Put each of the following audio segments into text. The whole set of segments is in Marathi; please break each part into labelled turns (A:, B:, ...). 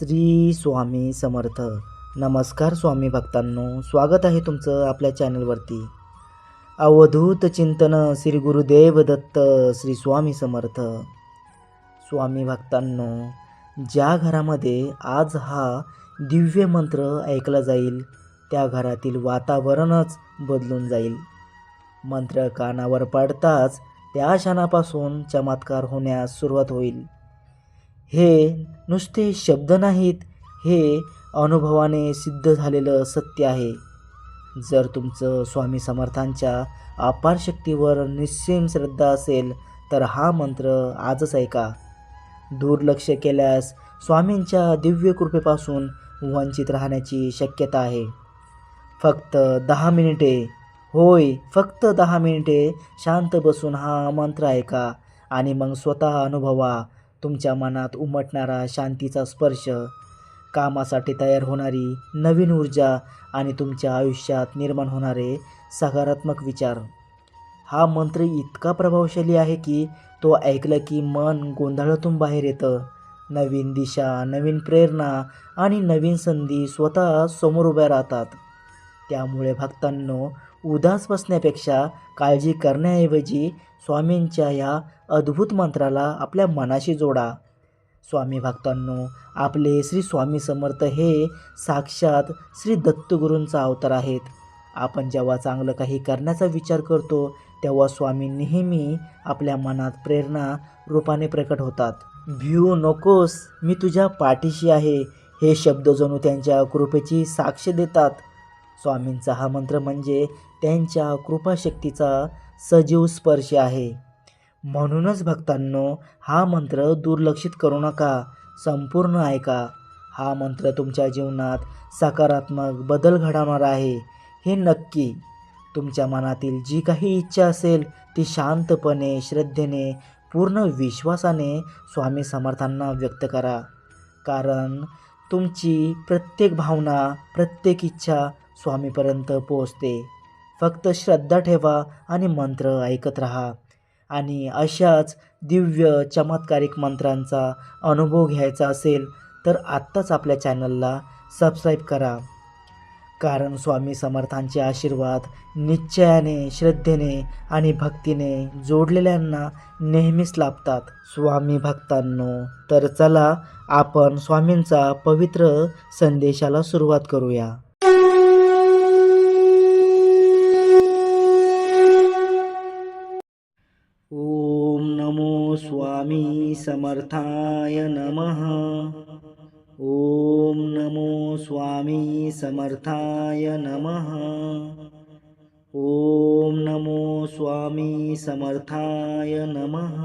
A: श्री स्वामी समर्थ. नमस्कार स्वामी भक्तांनो स्वागत आहे तुमचं आपल्या चॅनलवरती. अवधूत चिंतन श्री गुरुदेव दत्त श्री स्वामी समर्थ. स्वामी भक्तांनो ज्या घरामध्ये आज हा दिव्य मंत्र ऐकला जाईल त्या घरातील वातावरणच बदलून जाईल. मंत्र कानावर पडताच त्या क्षणापासून चमत्कार होण्यास सुरुवात होईल. हे नुसते शब्द नाहीत हे अनुभवाने सिद्ध झालेलं सत्य आहे. जर तुमचं स्वामी समर्थांच्या अपार शक्तीवर निश्चिम श्रद्धा असेल तर हा मंत्र आजच ऐका. दुर्लक्ष केल्यास स्वामींच्या दिव्य कृपेपासून वंचित राहण्याची शक्यता आहे. फक्त दहा मिनिटे. होय फक्त दहा मिनिटे. शांत बसून हा मंत्र ऐका आणि मग स्वतः अनुभवा. तुमच्या मनात उमटणारा शांतीचा स्पर्श कामासाठी तयार होणारी नवीन ऊर्जा आणि तुमच्या आयुष्यात निर्माण होणारे सकारात्मक विचार. हा मंत्र इतका प्रभावशाली आहे की तो ऐकलं की मन गोंधळातून बाहेर येतं. नवीन दिशा नवीन प्रेरणा आणि नवीन संधी स्वतः समोर उभ्या राहतात. त्यामुळे भक्तांनो उदास बसण्यापेक्षा काळजी करण्याऐवजी स्वामींच्या या अद्भुत मंत्राला आपल्या मनाशी जोडा. स्वामी भक्तांनो आपले श्री स्वामी समर्थ हे साक्षात श्री दत्तगुरूंचा अवतार आहेत. आपण जेव्हा चांगलं काही करण्याचा विचार करतो तेव्हा स्वामी नेहमी आपल्या मनात प्रेरणा रूपाने प्रकट होतात. भिऊ नकोस मी तुझ्या पाठीशी आहे हे शब्द जणू त्यांच्या कृपेची साक्ष देतात. स्वामींचा हा मंत्र म्हणजे त्यांच्या कृपाशक्तीचा सजीव स्पर्श आहे. म्हणूनच भक्तांनो हा मंत्र दुर्लक्षित करू नका संपूर्ण ऐका. हा मंत्र तुमच्या जीवनात सकारात्मक बदल घडवणार आहे. हे नक्की. तुमच्या मनातील जी काही इच्छा असेल ती शांतपणे श्रद्धेने पूर्ण विश्वासाने स्वामी समर्थांना व्यक्त करा. कारण तुमची प्रत्येक भावना प्रत्येक इच्छा स्वामीपर्यंत पोहोचते. फक्त श्रद्धा ठेवा आणि मंत्र ऐकत राहा. आणि अशाच दिव्य चमत्कारिक मंत्रांचा अनुभव घ्यायचा असेल तर आत्ताच आपल्या चॅनलला सबस्क्राईब करा. कारण स्वामी समर्थांचे आशीर्वाद निश्चयाने श्रद्धेने आणि भक्तीने जोडलेल्यांना नेहमीच लाभतात. स्वामी भक्तांनो तर चला आपण स्वामींचा पवित्र संदेशाला सुरुवात करूया ओम नमो स्वामी समर्थाय नमः। ॐ नमो स्वामी समर्थाय नमः। ॐ नमो स्वामी समर्थाय नमः।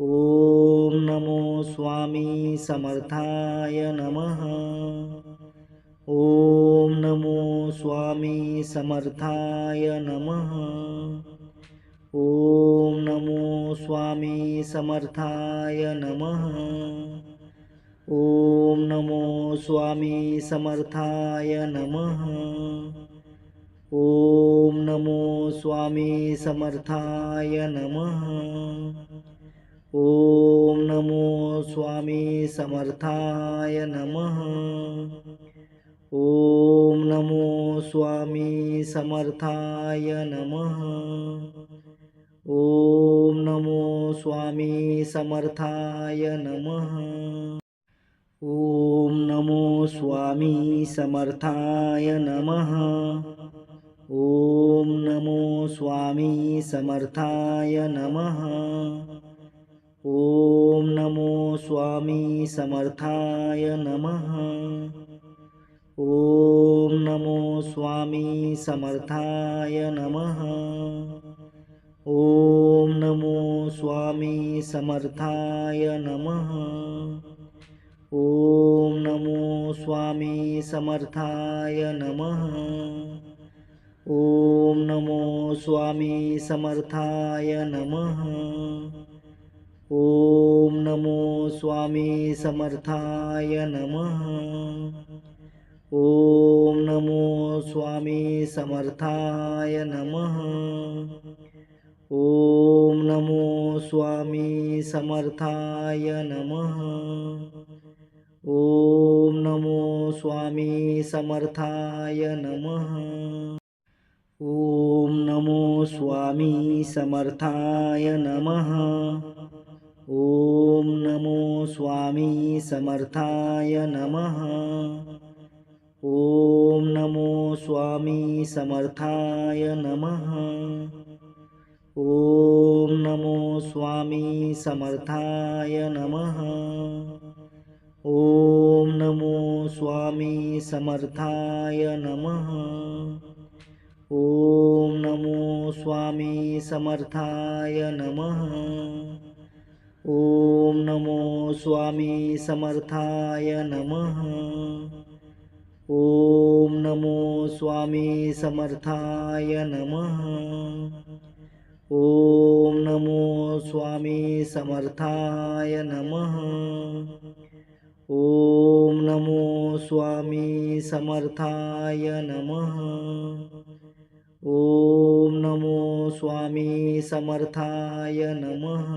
A: ॐ नमो स्वामी समर्थाय नमः। ॐ नमो स्वामी समर्थाय नमः। ओम नमो स्वामी समर्थाय नमः। ओम नमो स्वामी समर्थाय नमः। ओम नमो स्वामी समर्थाय नमः। ओम नमो स्वामी समर्थाय नमः। ओम नमो स्वामी समर्थाय नमः। ओम नमो स्वामी समर्थाय नमः। ओम नमो स्वामी समर्थाय नमः। ओम नमो स्वामी समर्थाय नमः। ओम नमो स्वामी समर्थाय नमः। ओम नमो स्वामी समर्थाय नमः ओम नमो स्वामी समर्थाय नमः। ओम नमो स्वामी समर्थाय नमः। ओम नमो स्वामी समर्थाय नमः। ओम नमो स्वामी समर्थाय नमः। ओम नमो स्वामी समर्थाय नमः। ओम नमो स्वामी समर्थाय नमः। स्वामी समर्थाय नमः। ओम नमो स्वामी समर्थाय नमः। ओम नमो स्वामी समर्थाय नमः। ओम नमो स्वामी समर्थाय नमः ओम नमो स्वामी समर्थाय नमः। ओम नमो स्वामी समर्थाय नमः। ओम नमो स्वामी समर्थाय नमः। ओम नमो स्वामी समर्थाय नमः। ओम नमो स्वामी समर्थाय नमः। ओम नमो स्वामी समर्थाय नमः। ओम नमो स्वामी समर्थाय नमः। ओम नमो स्वामी समर्थाय नमः।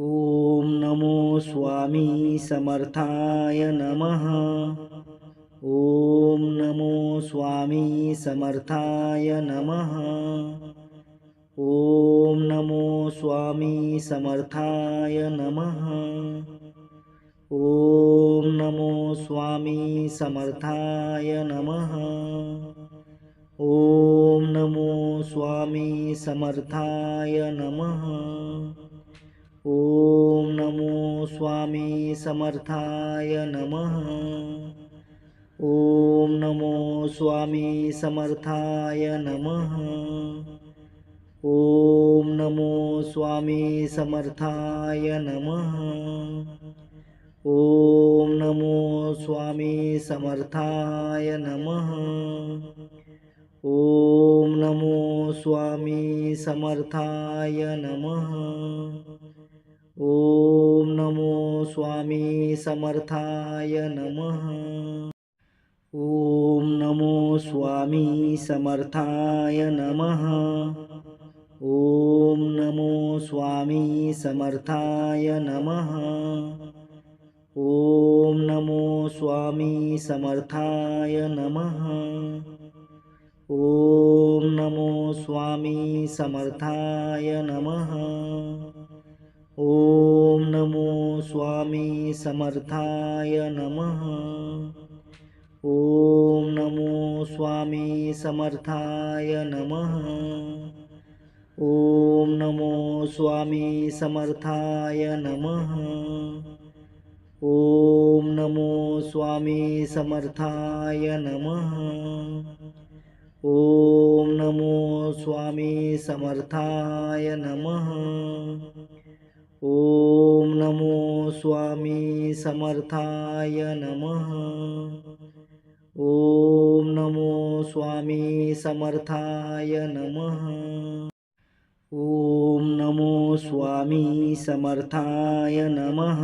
A: ओम नमो स्वामी समर्थाय नमः। ओम नमो स्वामी समर्थाय नमः। ओम नमो स्वामी समर्थाय नमः। ओम नमो स्वामी समर्थाय नमः। ओम नमो स्वामी समर्थाय नमः। ओम नमो स्वामी समर्थाय नमः। ओम नमो स्वामी समर्थाय नमः ओम नमो स्वामी समर्थाय नमः। ओम नमो स्वामी समर्थाय नमः। ओम नमो स्वामी समर्थाय नमः। ओम नमो स्वामी समर्थाय नमः। ओम नमो स्वामी समर्थाय नमः ओम नमो स्वामी समर्थाय नमः। ओम नमो स्वामी समर्थाय नमः। ओम नमो स्वामी समर्थाय नमः। ओम नमो स्वामी समर्थाय नमः। ओम नमो स्वामी समर्थाय नमः। ओम नमो स्वामी समर्थाय नमः। ओम नमो स्वामी समर्थाय नमः। ओम नमो स्वामी समर्थाय नमः। ओम नमो स्वामी समर्थाय नमः। ओम नमो स्वामी समर्थाय नमः। ओम नमो स्वामी समर्थाय नमः।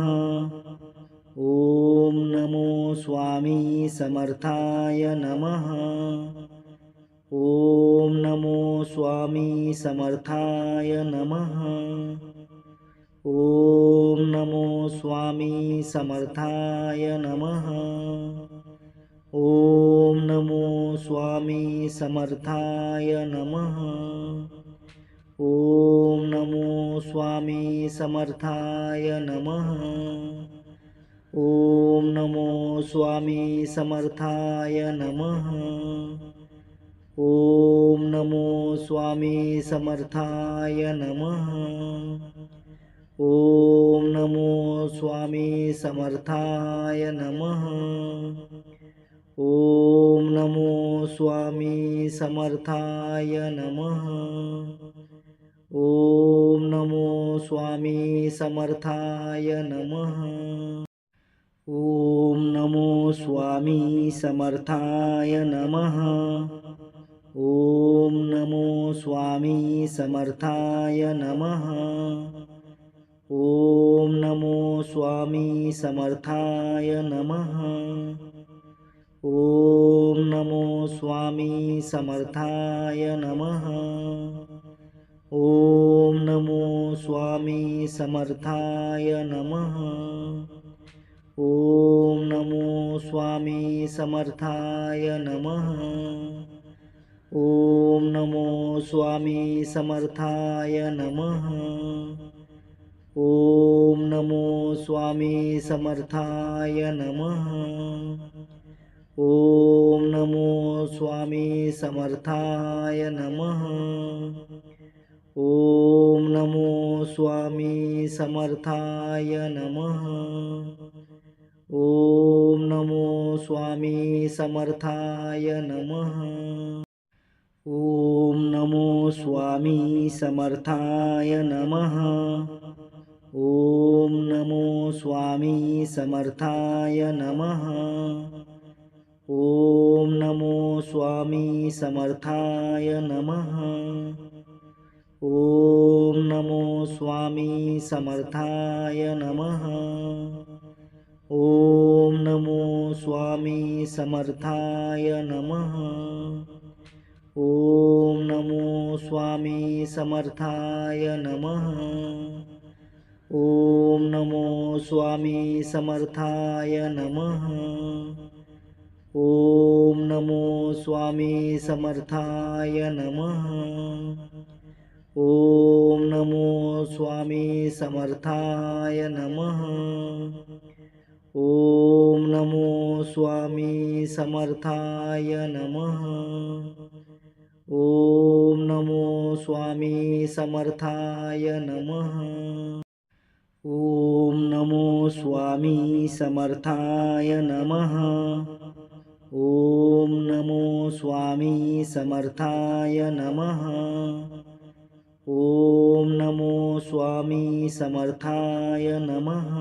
A: ओम नमो स्वामी समर्थाय नमः। ओम नमो स्वामी समर्थाय नमः। ओम नमो स्वामी समर्थाय नमः। ओम नमो स्वामी समर्थाय नमः ओम नमो स्वामी समर्थाय नमः। ओम नमो स्वामी समर्थाय नमः। ओम नमो स्वामी समर्थाय नमः। ओम नमो स्वामी समर्थाय नमः। ओम नमो स्वामी समर्थाय नमः। ओम नमो स्वामी समर्थाय नमः। ओम नमो स्वामी समर्थाय नमः। ओम नमो स्वामी समर्थाय नमः। ओम नमो स्वामी समर्थाय नमः। ओम नमो स्वामी समर्थाय नमः ओम नमो स्वामी समर्थाय नमः। ओम नमो स्वामी समर्थाय नमः। ॐ नमो स्वामी समर्थाय नमः। ॐ नमो स्वामी समर्थाय नमः। ॐ नमो स्वामी समर्थाय नमः। ॐ नमो स्वामी समर्थाय नमः। ॐ नमो स्वामी समर्थाय नमः। ॐ नमो स्वामी समर्थाय नमः। ॐ नमो स्वामी समर्थाय नमः। ॐ नमो स्वामी समर्थाय नमः ॐ नमो स्वामी समर्थाय नमः। ॐ नमो स्वामी समर्थाय नमः। ॐ नमो स्वामी समर्थाय नमः। ॐ नमो स्वामी समर्थाय नमः। ॐ नमो स्वामी समर्थाय नमः। ॐ नमो स्वामी समर्थाय नमः। ॐ नमो स्वामी समर्थाय नमः। ॐ नमो स्वामी समर्थाय नमः। ॐ नमो स्वामी समर्थाय नमः। ॐ नमो स्वामी समर्थाय नमः। ॐ नमो स्वामी समर्थाय नमः।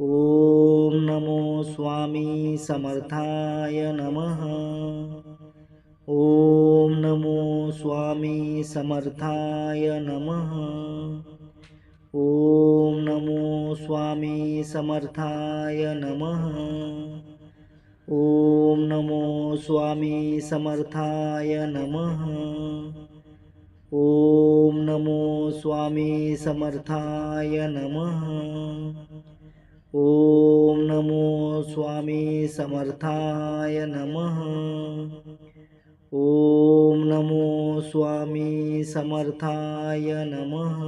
A: ॐ नमो स्वामी समर्थाय नमः। ॐ नमो स्वामी समर्थाय नमः। ॐ नमो स्वामी समर्थाय नमः। ॐ नमो स्वामी समर्थाय नमः ॐ नमो स्वामी समर्थाय नमः। ॐ नमो स्वामी समर्थाय नमः। ॐ नमो स्वामी समर्थाय नमः।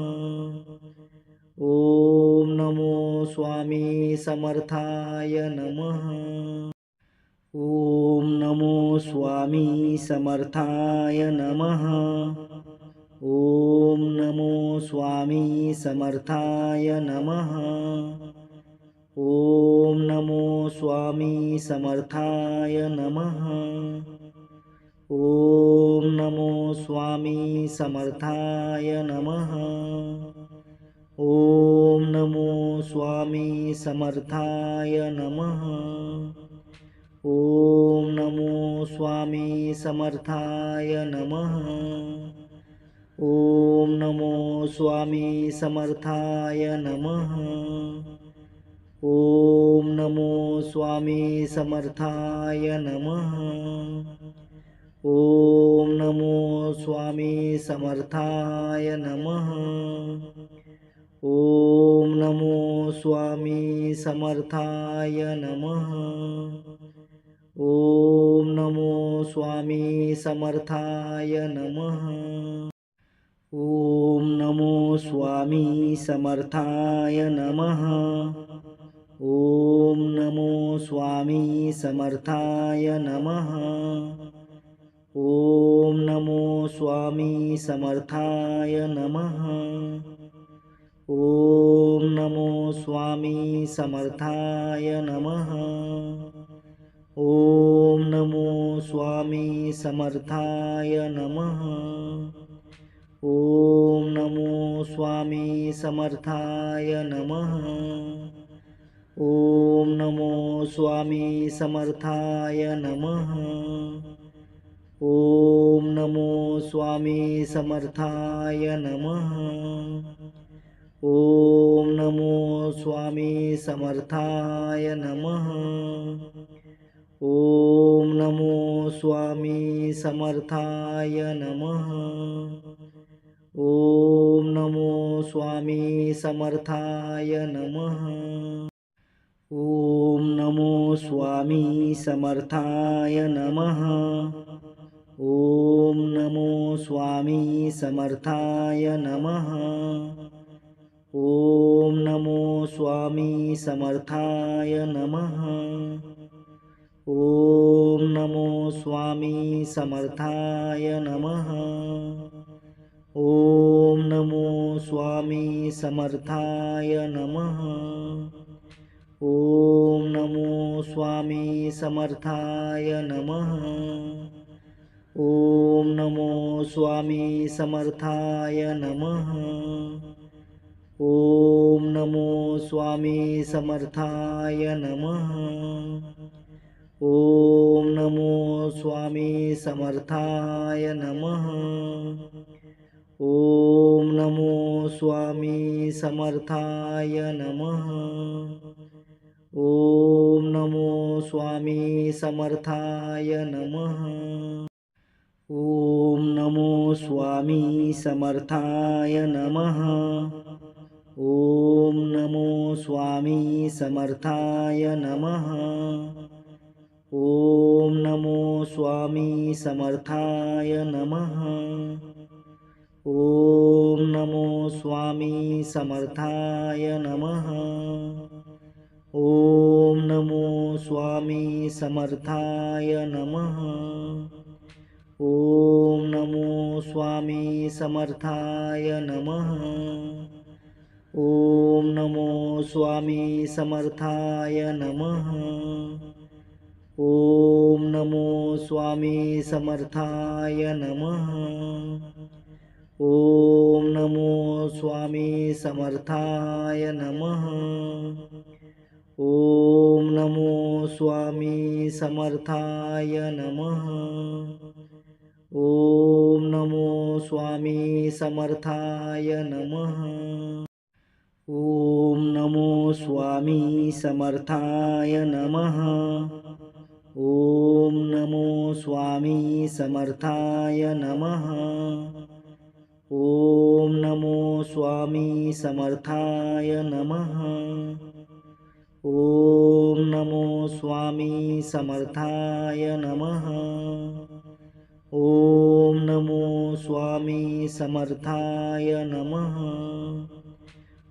A: ॐ नमो स्वामी समर्थाय नमः। ॐ नमो स्वामी समर्थाय नमः ॐ नमो स्वामी समर्थाय नमः। ॐ नमो स्वामी समर्थाय नमः। ॐ नमो स्वामी समर्थाय नमः। ॐ नमो स्वामी समर्थाय नमः। ॐ नमो स्वामी समर्थाय नमः। ॐ नमो स्वामी समर्थाय नमः। ॐ नमो स्वामी समर्थाय नमः। ॐ नमो स्वामी समर्थाय नमः। ॐ नमो स्वामी समर्थाय नमः। ॐ नमो स्वामी समर्थाय नमः। ॐ नमो स्वामी समर्थाय नमः। ॐ नमो स्वामी समर्थाय नमः। ॐ नमो स्वामी समर्थाय नमः। ॐ नमो स्वामी समर्थाय नमः। ॐ नमो स्वामी समर्थाय नमः। ॐ नमो स्वामी समर्थाय नमः। ॐ नमो स्वामी समर्थाय नमः। ॐ नमो स्वामी समर्थाय नमः। ॐ नमो स्वामी समर्थाय नमः। ॐ नमो स्वामी समर्थाय नमः। ॐ नमो स्वामी समर्थाय नमः। ॐ नमो स्वामी समर्थाय नमः। ॐ नमो स्वामी समर्थाय नमः। ॐ नमो स्वामी समर्थाय नमः। ॐ नमो स्वामी समर्थाय नमः ॐ नमो स्वामी समर्थाय नमः। ॐ नमो स्वामी समर्थाय नमः। ॐ नमो स्वामी समर्थाय नमः। ॐ नमो स्वामी समर्थाय नमः। ॐ नमो स्वामी समर्थाय नमः। ॐ नमो स्वामी समर्थाय नमः। ॐ नमो स्वामी समर्थाय नमः। ॐ नमो स्वामी समर्थाय नमः। ॐ नमो स्वामी समर्थाय नमः। ॐ नमो स्वामी समर्थाय नमः ॐ नमो स्वामी समर्थाय नमः। ॐ नमो स्वामी समर्थाय नमः। ॐ नमो स्वामी समर्थाय नमः। ॐ नमो स्वामी समर्थाय नमः। ॐ नमो स्वामी समर्थाय नमः। ॐ नमो स्वामी समर्थाय नमः। ॐ नमो स्वामी समर्थाय नमः। ॐ नमो स्वामी समर्थाय नमः। ॐ नमो स्वामी समर्थाय नमः। ॐ नमो स्वामी समर्थाय नमः। ॐ नमो स्वामी समर्थाय नमः। ॐ नमो स्वामी समर्थाय नमः। ॐ नमो स्वामी समर्थाय नमः।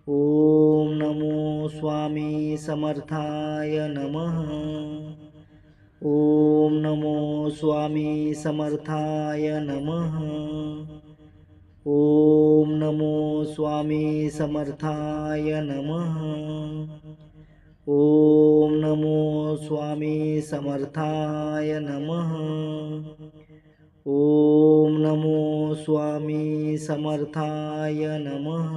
A: ॐ नमो स्वामी समर्थाय नमः। ॐ नमो स्वामी समर्थाय नमः। ॐ नमो स्वामी समर्थाय नमः। ॐ नमो स्वामी समर्थाय नमः। ॐ नमो स्वामी समर्थाय नमः।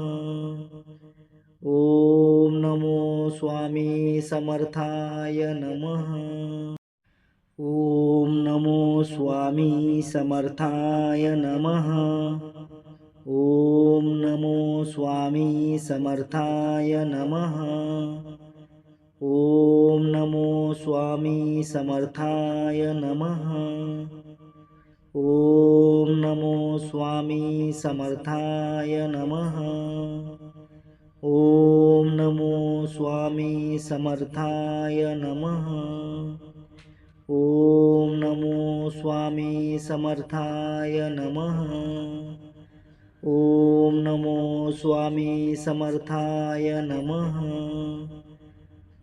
A: ॐ नमो स्वामी समर्थाय नमः। ॐ नमो स्वामी समर्थाय नमः ॐ नमो स्वामी समर्थाय नमः। ॐ नमो स्वामी समर्थाय नमः। ॐ नमो स्वामी समर्थाय नमः। ॐ नमो स्वामी समर्थाय नमः। ॐ नमो स्वामी समर्थाय नमः ॐ नमो स्वामी समर्थाय नमः।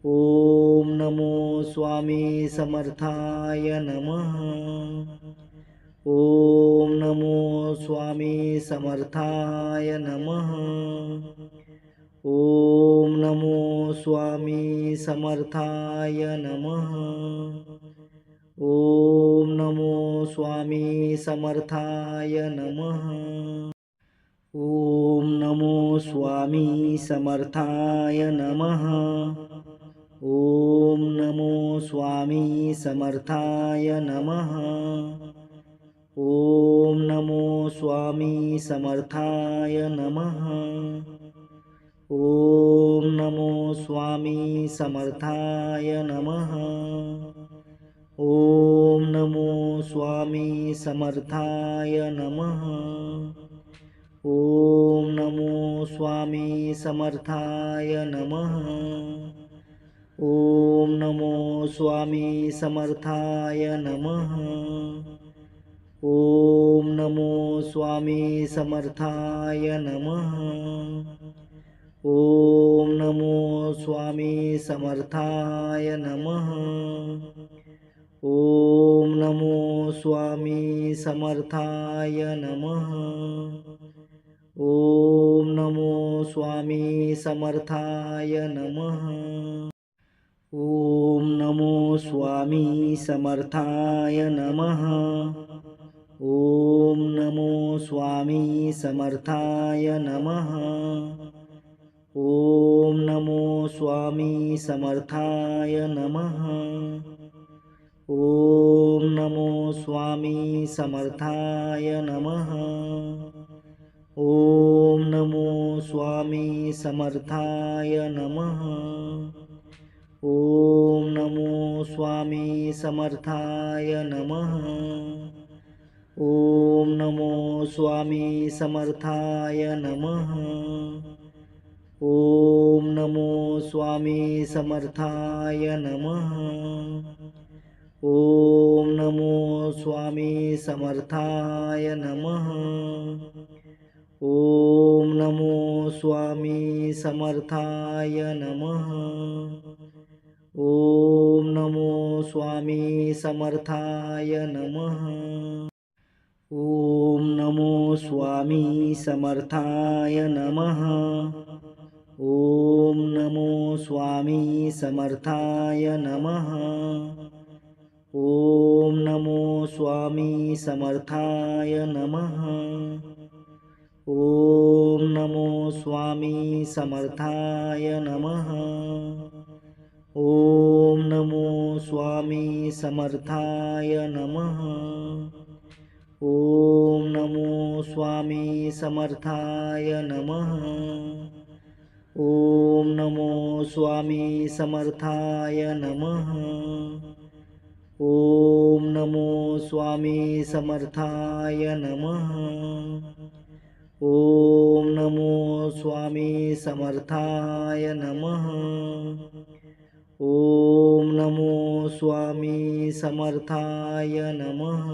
A: ॐ नमो स्वामी समर्थाय नमः। ॐ नमो स्वामी समर्थाय नमः। ॐ नमो स्वामी समर्थाय नमः। ॐ नमो स्वामी समर्थाय नमः। ॐ नमो स्वामी समर्थाय नमः। ॐ नमो स्वामी समर्थाय नमः। ॐ नमो स्वामी समर्थाय नमः। ॐ नमो स्वामी समर्थाय नमः। ॐ नमो स्वामी समर्थाय नमः ॐ नमो स्वामी समर्थाय नमः। ॐ नमो स्वामी समर्थाय नमः। ॐ नमो स्वामी समर्थाय नमः। ॐ नमो स्वामी समर्थाय नमः। ॐ नमो स्वामी समर्थाय नमः। ॐ नमो स्वामी समर्थाय नमः। ॐ नमो स्वामी समर्थाय नमः। ॐ नमो स्वामी समर्थाय नमः। ॐ नमो स्वामी समर्थाय नमः। ॐ नमो स्वामी समर्थाय नमः ॐ नमो स्वामी समर्थाय नमः। ॐ नमो स्वामी समर्थाय नमः। ॐ नमो स्वामी समर्थाय नमः। ॐ नमो स्वामी समर्थाय नमः। ॐ नमो स्वामी समर्थाय नमः। ॐ नमो स्वामी समर्थाय नमः। ॐ नमो स्वामी समर्थाय नमः। ॐ नमो स्वामी समर्थाय नमः। ॐ नमो स्वामी समर्थाय नमः। ॐ नमो स्वामी समर्थाय नमः। ॐ नमो स्वामी समर्थाय नमः। ॐ नमो स्वामी समर्थाय नमः। ॐ नमो स्वामी समर्थाय नमः। ॐ नमो स्वामी समर्थाय नमः। ॐ नमो स्वामी समर्थाय नमः। ॐ नमो स्वामी समर्थाय नमः। ॐ नमो स्वामी समर्थाय नमः।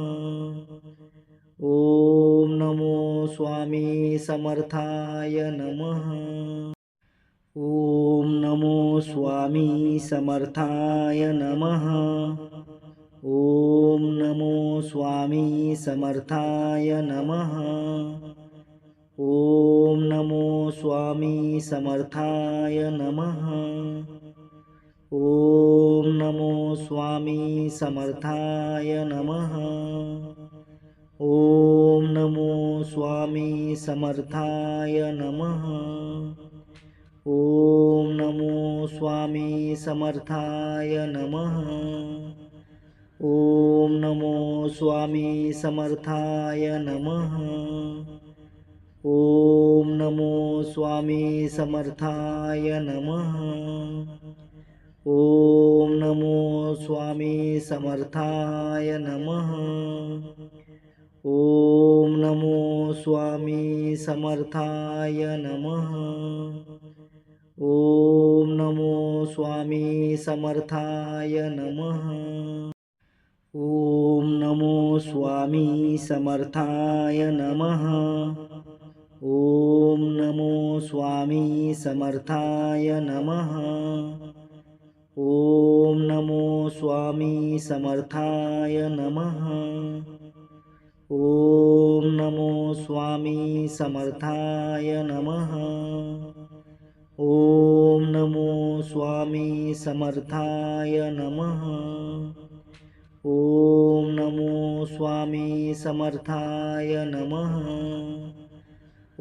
A: ॐ नमो स्वामी समर्थाय नमः। ॐ नमो स्वामी समर्थाय नमः। ॐ नमो स्वामी समर्थाय नमः ॐ नमो स्वामी समर्थाय नमः। ॐ नमो स्वामी समर्थाय नमः। ॐ नमो स्वामी समर्थाय नमः। ॐ नमो स्वामी समर्थाय नमः। ॐ नमो स्वामी समर्थाय नमः ॐ नमो स्वामी समर्थाय नमः। ॐ नमो स्वामी समर्थाय नमः। ॐ नमो स्वामी समर्थाय नमः। ॐ नमो स्वामी समर्थाय नमः। ॐ नमो स्वामी समर्थाय नमः ॐ नमो स्वामी समर्थाय नमः। ॐ नमो स्वामी समर्थाय नमः। ॐ नमो स्वामी समर्थाय नमः। ॐ नमो स्वामी समर्थाय नमः। ॐ नमो स्वामी समर्थाय नमः।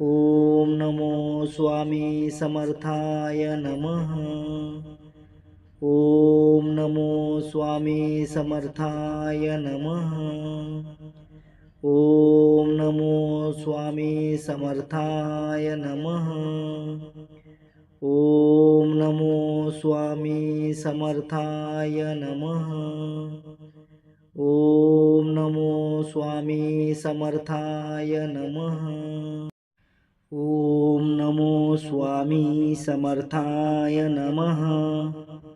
A: ॐ नमो स्वामी समर्थाय नमः। ॐ नमो स्वामी समर्थाय नमः। ॐ नमो स्वामी समर्थाय नमः। ॐ नमो स्वामी समर्थाय नमः। ॐ नमो स्वामी समर्थाय नमः। ॐ नमो स्वामी समर्थाय नमः।